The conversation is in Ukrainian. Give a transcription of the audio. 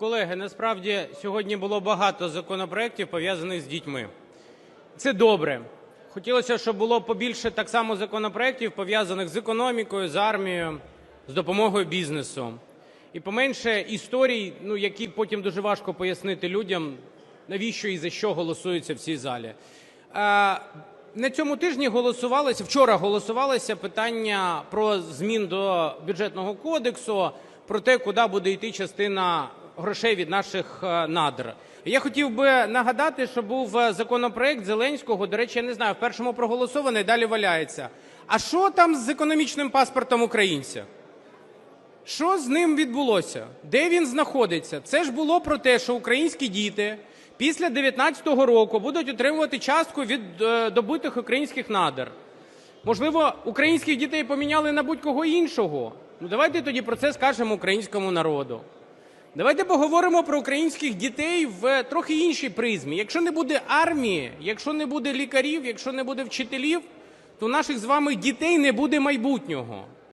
Колеги, насправді сьогодні було багато законопроектів, пов'язаних з дітьми. Це добре. Хотілося, щоб було побільше так само законопроектів, пов'язаних з економікою, з армією, з допомогою бізнесу. І поменше історій, ну, які потім дуже важко пояснити людям, навіщо і за що голосується в цій залі. На цьому тижні голосувалося, вчора голосувалося питання про змін до бюджетного кодексу, про те, куди буде йти частина грошей від наших е, надр. Я хотів би нагадати, що був е, законопроект Зеленського, до речі, я не знаю, в першому проголосований, далі валяється. А що там з економічним паспортом українця? Що з ним відбулося? Де він знаходиться? Це ж було про те, що українські діти після 19-го року будуть отримувати частку від е, добитих українських надр. Можливо, українських дітей поміняли на будь-кого іншого. Ну давайте тоді про це скажемо українському народу. Давайте поговоримо про українських дітей в трохи іншій призмі. Якщо не буде армії, якщо не буде лікарів, якщо не буде вчителів, то наших з вами дітей не буде майбутнього.